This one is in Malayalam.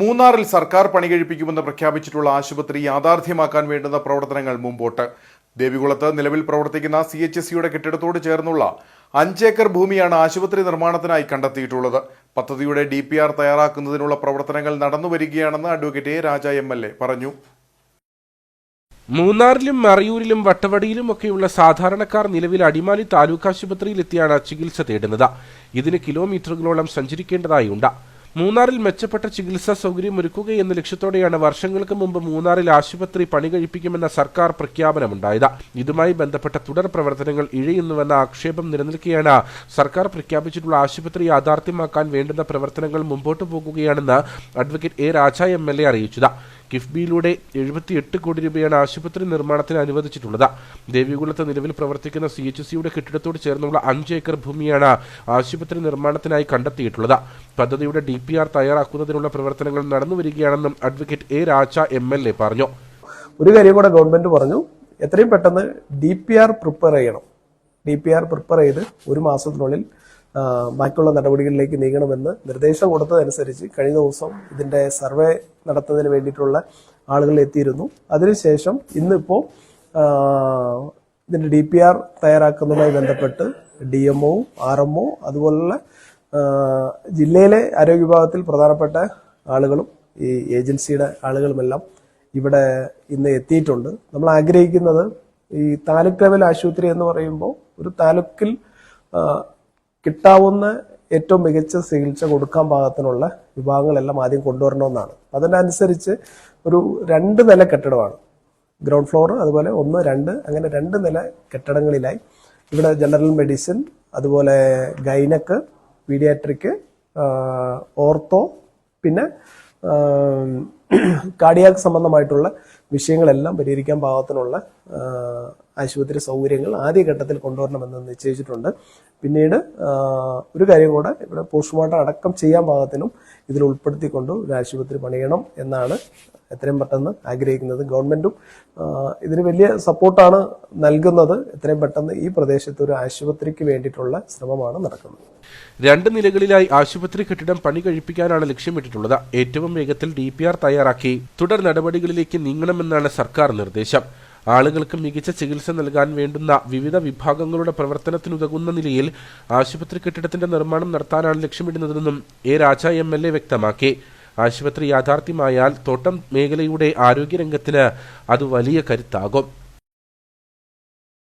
മൂന്നാറിൽ സർക്കാർ പണി കഴിപ്പിക്കുമെന്ന് പ്രഖ്യാപിച്ചിട്ടുള്ള ആശുപത്രി യാഥാർത്ഥ്യമാക്കാൻ വേണ്ടുന്ന പ്രവർത്തനങ്ങൾ മുമ്പോട്ട്. ദേവികുളത്ത് നിലവിൽ പ്രവർത്തിക്കുന്ന സി എച്ച് എസ് സിയുടെ കെട്ടിടത്തോട് ചേർന്നുള്ള അഞ്ചേക്കർ ഭൂമിയാണ് ആശുപത്രി നിർമ്മാണത്തിനായി കണ്ടെത്തിയിട്ടുള്ളത്. പദ്ധതിയുടെ ഡി പി ആർ തയ്യാറാക്കുന്നതിനുള്ള പ്രവർത്തനങ്ങൾ നടന്നുവരികയാണെന്ന് advocate A Raja M L A പറഞ്ഞു. മൂന്നാറിലും മറയൂരിലും വട്ടവടിയിലും ഒക്കെയുള്ള സാധാരണക്കാർ നിലവിൽ അടിമാലി താലൂക്ക് ആശുപത്രിയിലെത്തിയാണ് ചികിത്സ തേടുന്നത്. ഇതിന് കിലോമീറ്ററുകളോളം സഞ്ചരിക്കേണ്ടതായുണ്ട്. മൂന്നാറിൽ മെച്ചപ്പെട്ട ചികിത്സാ സൗകര്യം ഒരുക്കുകയെന്ന ലക്ഷ്യത്തോടെയാണ് വർഷങ്ങൾക്ക് മുമ്പ് മൂന്നാറിൽ ആശുപത്രി പണി കഴിപ്പിക്കുമെന്ന സർക്കാർ പ്രഖ്യാപനമുണ്ടായത്. ഇതുമായി ബന്ധപ്പെട്ട തുടർ പ്രവർത്തനങ്ങൾ ഇഴയുന്നുവെന്ന ആക്ഷേപം നിലനിൽക്കെയാണ് സർക്കാർ പ്രഖ്യാപിച്ചിട്ടുള്ള ആശുപത്രി യാഥാർത്ഥ്യമാക്കാൻ വേണ്ടുന്ന പ്രവർത്തനങ്ങൾ മുമ്പോട്ടു പോകുകയാണെന്ന് advocate A Raja M L A അറിയിച്ചത്. കിഫ്ബിയിലൂടെ എഴുപത്തിയെട്ട് കോടി രൂപയാണ് ആശുപത്രി നിർമ്മാണത്തിന് അനുവദിച്ചിട്ടുള്ളത്. ദേവികുളത്ത് നിലവിൽ പ്രവർത്തിക്കുന്ന സി എച്ച് സിയുടെ കെട്ടിടത്തോട് ചേർന്നുള്ള അഞ്ച് ഏക്കർ ഭൂമിയാണ് ആശുപത്രി നിർമ്മാണത്തിനായി കണ്ടെത്തിയിട്ടുള്ളത്. പദ്ധതിയുടെ ഡി പി ആർ തയ്യാറാക്കുന്നതിനുള്ള പ്രവർത്തനങ്ങൾ നടന്നുവരികയാണെന്നും advocate A Raja M L A പറഞ്ഞു. ഒരു കാര്യം കൂടെ ഗവൺമെന്റ് പറഞ്ഞു. എത്രയും പെട്ടെന്ന് ഡി പി ആർ പ്രിപ്പയർ ചെയ്യണം. ഡി പി ആർ പ്രിപ്പയർ ചെയ്ത് ഒരു മാസത്തിനുള്ളിൽ ബാക്കിയുള്ള നടപടികളിലേക്ക് നീങ്ങണമെന്ന് നിർദ്ദേശം കൊടുത്തതനുസരിച്ച് കഴിഞ്ഞ ദിവസം ഇതിന്റെ സർവേ നടത്തുന്നതിന് വേണ്ടിയിട്ടുള്ള ആളുകൾ എത്തിയിരുന്നു. അതിനുശേഷം ഇന്നിപ്പോൾ ഇതിന്റെ ഡി പി ആർ തയ്യാറാക്കുന്നതുമായി ബന്ധപ്പെട്ട് D M O R M O അതുപോലുള്ള ജില്ലയിലെ ആരോഗ്യ വിഭാഗത്തിൽ പ്രധാനപ്പെട്ട ആളുകളും ഈ ഏജൻസിയുടെ ആളുകളുമെല്ലാം ഇവിടെ ഇന്ന് എത്തിയിട്ടുണ്ട്. നമ്മൾ ആഗ്രഹിക്കുന്നത് ഈ താലൂക്ക് ലെവൽ ആശുപത്രി എന്ന് പറയുമ്പോൾ ഒരു താലൂക്കിൽ കിട്ടാവുന്ന ഏറ്റവും മികച്ച ചികിത്സ കൊടുക്കാൻ പാകത്തിനുള്ള വിഭാഗങ്ങളെല്ലാം ആദ്യം കൊണ്ടുവരണമെന്നാണ്. അതിനനുസരിച്ച് ഒരു രണ്ട് നില കെട്ടിടമാണ്. ഗ്രൗണ്ട് ഫ്ലോർ അതുപോലെ ഒന്ന് രണ്ട് അങ്ങനെ രണ്ട് നില കെട്ടിടങ്ങളിലായി. ഇവിടെ ജനറൽ മെഡിസിൻ അതുപോലെ ഗൈനക്ക് പീഡിയാട്രിക്ക് ഓർത്തോ പിന്നെ കാർഡിയാക്ക് സംബന്ധമായിട്ടുള്ള വിഷയങ്ങളെല്ലാം പരിഹരിക്കാൻ പാകത്തിനുള്ള ആശുപത്രി സൗകര്യങ്ങൾ ആദ്യഘട്ടത്തിൽ കൊണ്ടുവരണമെന്ന് നിശ്ചയിച്ചിട്ടുണ്ട്. പിന്നീട് ഒരു കാര്യം കൂടെ ഇവിടെ പോസ്റ്റ്മോർട്ടം അടക്കം ചെയ്യാൻ പാകത്തിനും ഇതിൽ ഉൾപ്പെടുത്തിക്കൊണ്ട് ഒരു ആശുപത്രി പണിയണം എന്നാണ് എത്രയും പെട്ടെന്ന് ആഗ്രഹിക്കുന്നത്. ഗവൺമെന്റും ഇതിന് വലിയ സപ്പോർട്ടാണ് നൽകുന്നത്. എത്രയും പെട്ടെന്ന് ഈ പ്രദേശത്ത് ഒരു ആശുപത്രിക്ക് വേണ്ടിയിട്ടുള്ള ശ്രമമാണ് നടക്കുന്നത്. രണ്ട് നിലകളിലായി ആശുപത്രി കെട്ടിടം പണി കഴിപ്പിക്കാനാണ് ലക്ഷ്യമിട്ടിട്ടുള്ളത്. ഏറ്റവും വേഗത്തിൽ ഡി തയ്യാറാക്കി. തുടർ നടപടികളിലേക്ക് നീങ്ങണമെന്നാണ് സർക്കാർ നിർദ്ദേശം. ആളുകൾക്ക് മികച്ച ചികിത്സ നൽകാൻ വേണ്ടുന്ന വിവിധ വിഭാഗങ്ങളുടെ പ്രവർത്തനത്തിനുതകുന്ന നിലയിൽ ആശുപത്രി കെട്ടിടത്തിന്റെ നിർമ്മാണം നടത്താനാണ് ലക്ഷ്യമിടുന്നതെന്നും A Raja M L A വ്യക്തമാക്കി. ആശുപത്രി യാഥാർത്ഥ്യമായാൽ തോട്ടം മേഖലയുടെ ആരോഗ്യരംഗത്തിന് അത് വലിയ കരുത്താകും.